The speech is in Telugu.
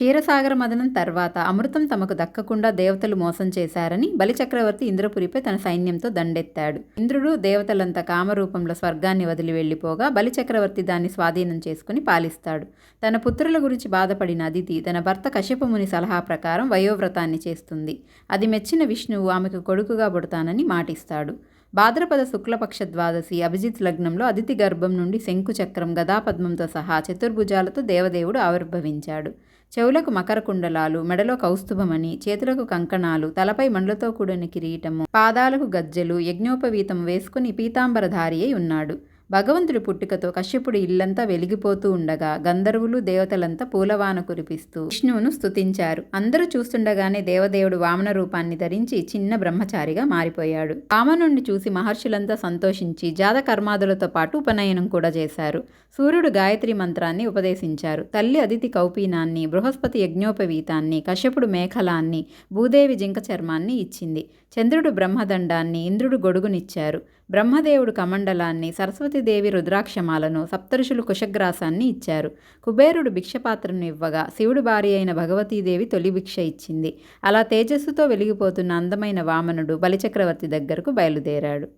క్షీరసాగర మదనం తర్వాత అమృతం తమకు దక్కకుండా దేవతలు మోసం చేశారని బలిచక్రవర్తి ఇంద్రపురిపై తన సైన్యంతో దండెత్తాడు. ఇంద్రుడు దేవతలంతా కామరూపంలో స్వర్గాన్ని వదిలి వెళ్ళిపోగా బలిచక్రవర్తి దాన్ని స్వాధీనం చేసుకుని పాలిస్తాడు. తన పుత్రుల గురించి బాధపడిన అదితి తన భర్త కశ్యపముని సలహా ప్రకారం వయోవ్రతాన్ని చేస్తుంది. అది మెచ్చిన విష్ణువు ఆమెకు కొడుకుగా పుడతానని మాటిస్తాడు. భాద్రపద శుక్లపక్ష ద్వాదశి అభిజిత్ లగ్నంలో అదితి గర్భం నుండి శంకుచక్రం గదాపద్మంతో సహా చతుర్భుజాలతో దేవదేవుడు ఆవిర్భవించాడు. చెవులకు మకర కుండలాలు మెడలో కౌస్తుభమని చేతులకు కంకణాలు తలపై మండ్లతో కూడిన కిరీటము పాదాలకు గజ్జెలు యజ్ఞోపవీతం వేసుకుని పీతాంబరధారి అయి ఉన్నాడు. భగవంతుడి పుట్టుకతో కశ్యపుడి ఇల్లంతా వెలిగిపోతూ ఉండగా గంధర్వులు దేవతలంతా పూలవాన కురిపిస్తూ విష్ణువును స్తుతించారు. అందరూ చూస్తుండగానే దేవదేవుడు వామన రూపాన్ని ధరించి చిన్న బ్రహ్మచారిగా మారిపోయాడు. వామనుణ్ణి చూసి మహర్షులంతా సంతోషించి జాత కర్మాదులతో పాటు ఉపనయనం కూడా చేశారు. సూర్యుడు గాయత్రి మంత్రాన్ని ఉపదేశించారు. తల్లి అదితి కౌపీనాన్ని బృహస్పతి యజ్ఞోపవీతాన్ని కశ్యపుడు మేఖలాన్ని భూదేవి జింక చర్మాన్ని ఇచ్చింది. చంద్రుడు బ్రహ్మదండాన్ని ఇంద్రుడు గొడుగునిచ్చారు. బ్రహ్మదేవుడు కమండలాన్ని సరస్వతి సరస్వతీదేవి రుద్రాక్షమాలను సప్తఋషులు కుశగ్రాసాన్ని ఇచ్చారు. కుబేరుడు భిక్షపాత్రను ఇవ్వగా శివుడు భార్య అయిన భగవతీదేవి తొలి భిక్ష ఇచ్చింది. అలా తేజస్సుతో వెలిగిపోతున్న అందమైన వామనుడు బలిచక్రవర్తి దగ్గరకు బయలుదేరాడు.